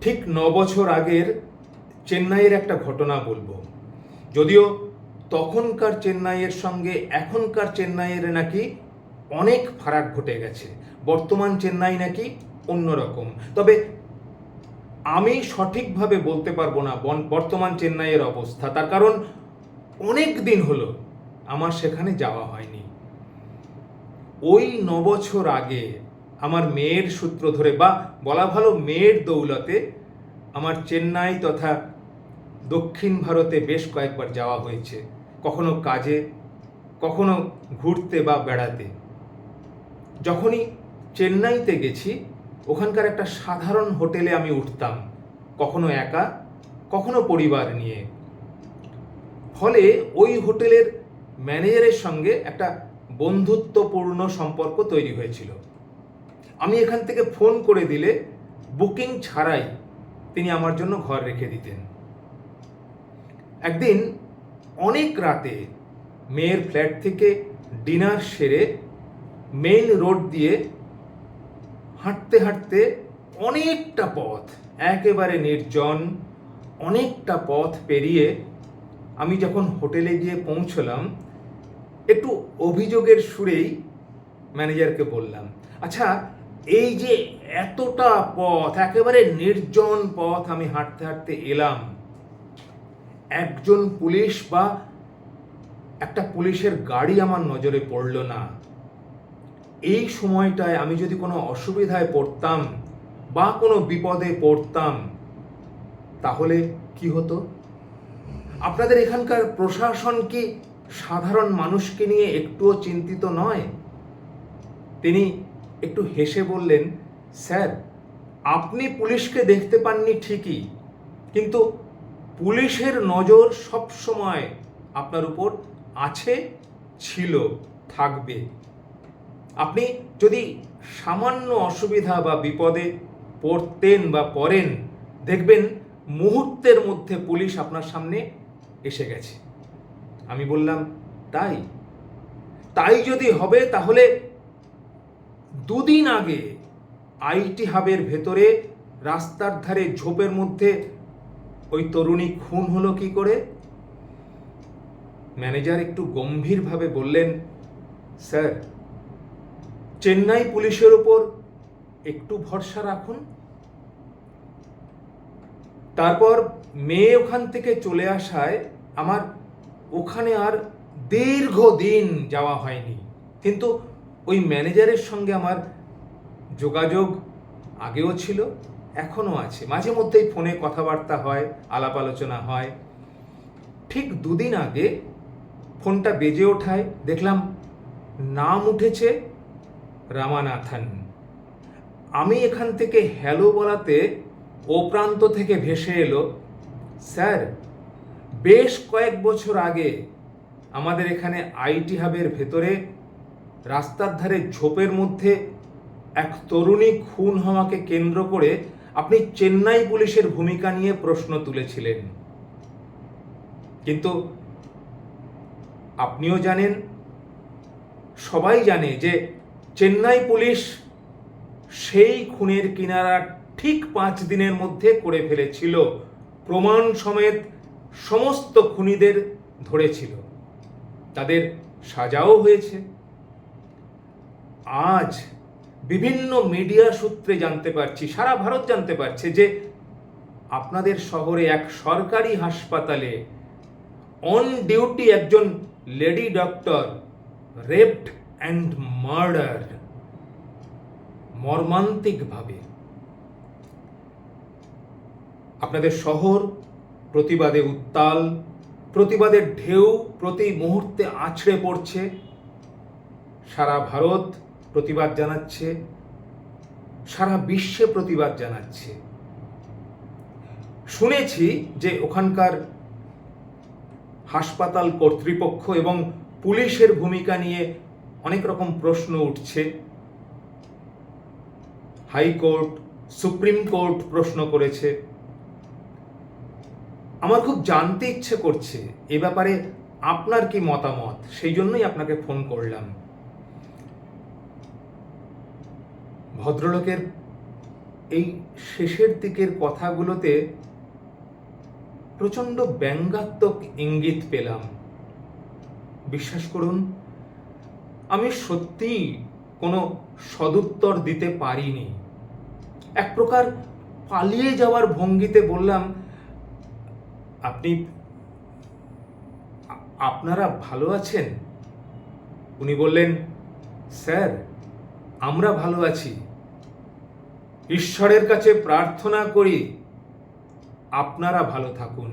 ঠিক ন বছর আগের চেন্নাইয়ের একটা ঘটনা বলব। যদিও তখনকার চেন্নাইয়ের সঙ্গে এখনকার চেন্নাইয়ের নাকি অনেক ফারাক ঘটে গেছে। বর্তমান চেন্নাই নাকি অন্যরকম। তবে আমি সঠিকভাবে বলতে পারব না বর্তমান চেন্নাইয়ের অবস্থা। তার কারণ অনেক দিন হলো আমার সেখানে যাওয়া হয়নি। ওই নবছর আগে আমার মেয়ের সূত্র ধরে বা বলা ভালো মেয়ের দৌলতে আমার চেন্নাই তথা দক্ষিণ ভারতে বেশ কয়েকবার যাওয়া হয়েছে। কখনো কাজে, কখনো ঘুরতে বা বেড়াতে। যখনই চেন্নাইতে গেছি, ওখানকার একটা সাধারণ হোটেলে আমি উঠতাম। কখনো একা, কখনো পরিবার নিয়ে। ফলে ওই হোটেলের ম্যানেজারের সঙ্গে একটা বন্ধুত্বপূর্ণ সম্পর্ক তৈরি হয়েছিল। আমি এখান থেকে ফোন করে দিলে বুকিং ছাড়াই তিনি আমার জন্য ঘর রেখে দিতেন। একদিন অনেক রাতে মেয়ের ফ্ল্যাট থেকে ডিনার সেরে মেইন রোড দিয়ে হাঁটতে হাঁটতে অনেকটা পথ, একেবারে নির্জন, অনেকটা পথ পেরিয়ে আমি যখন হোটেলে গিয়ে পৌঁছলাম, একটু অভিযোগের সুরেই ম্যানেজারকে বললাম আচ্ছা এই যে এতটা পথ, একেবারে নির্জন পথ আমি হাঁটতে হাঁটতে এলাম। একজন পুলিশ বা একটা পুলিশের গাড়ি আমার নজরে পড়ল না। এই সময়টায় আমি যদি কোনো অসুবিধায় পড়তাম বা কোনো বিপদে পড়তাম, তাহলে কি হতো? আপনাদের এখানকার প্রশাসন কি সাধারণ মানুষকে নিয়ে একটুও চিন্তিত নয়? তিনি একটু হেসে বললেন, স্যার, আপনি পুলিশকে দেখতে পাননি ঠিকই, কিন্তু পুলিশের নজর সব সময় আপনার উপর আছে, ছিল, থাকবে। আপনি যদি সামান্য অসুবিধা বা বিপদে পড়তেন বা পড়েন, দেখবেন মুহূর্তের মধ্যে পুলিশ আপনার সামনে এসে গেছে। আমি বললাম, তাই? তাই যদি হবে তাহলে দুদিন আগে আইটি হাবের ভেতরে রাস্তার ধারে ঝোপের মধ্যে ওই তরুণী খুন হলো কি করে? ম্যানেজার একটু গম্ভীরভাবে বললেন, স্যার, চেন্নাই পুলিশের ওপর একটু ভরসা রাখুন। তারপর মেয়ে ওখান থেকে চলে আসায় আমার ওখানে আর দীর্ঘদিন যাওয়া হয়নি। কিন্তু ওই ম্যানেজারের সঙ্গে আমার যোগাযোগ আগেও ছিল, এখনও আছে। মাঝে মধ্যেই ফোনে কথাবার্তা হয়, আলাপ আলোচনা হয়। ঠিক দুদিন আগে ফোনটা বেজে ওঠায়, দেখলাম নাম উঠেছে রামানাথন। আমি এখান থেকে হ্যালো বলাতে ও প্রান্ত থেকে ভেসে এলো, স্যার, বেশ কয়েক বছর আগে আমাদের এখানে আইটি হাবের ভেতরে রাস্তার ধারে ঝোপের মধ্যে এক তরুণী খুন হওয়াকে কেন্দ্র করে আপনি চেন্নাই পুলিশের ভূমিকা নিয়ে প্রশ্ন তুলেছিলেন। কিন্তু আপনিও জানেন, সবাই জানে যে চেন্নাই পুলিশ সেই খুনের কিনারা ঠিক পাঁচ দিনের মধ্যে করে ফেলেছিল। প্রমাণ সমেত সমস্ত খুনিদের ধরেছিল। তাদের সাজাও হয়েছে। আজ বিভিন্ন মিডিয়া সূত্রে জানতে পারছি, সারা ভারত জানতে পারছে যে আপনাদের শহরে এক সরকারি হাসপাতালে অন ডিউটি একজন lady doctor raped and murder মর্মান্তিকভাবে। আপনাদের শহর প্রতিবাদে উত্তাল, প্রতিবাদের ঢেউ প্রতি মুহূর্তে আছড়ে পড়ছে। সারা ভারত প্রতিবাদ জানাচ্ছে, সারা বিশ্বে প্রতিবাদ জানাচ্ছে। শুনেছি যে ওখানকার হাসপাতাল কর্তৃপক্ষ এবং পুলিশের ভূমিকা নিয়ে অনেক রকম প্রশ্ন উঠছে। হাইকোর্ট, সুপ্রিম কোর্ট প্রশ্ন করেছে। আমার খুব জানতে ইচ্ছে করছে, এ ব্যাপারে আপনার কি মতামত? সেই জন্যই আপনাকে ফোন করলাম। ভদ্রলোকের এই শেষের দিকের কথাগুলোতে প্রচণ্ড ব্যঙ্গাত্মক ইঙ্গিত পেলাম। বিশ্বাস করুন, আমি সত্যিই কোনো সদুত্তর দিতে পারিনি। এক প্রকার পালিয়ে যাওয়ার ভঙ্গিতে বললাম, আপনি, আপনারা ভালো আছেন? উনি বললেন, স্যার, আমরা ভালো আছি। ঈশ্বরের কাছে প্রার্থনা করি আপনারা ভালো থাকুন।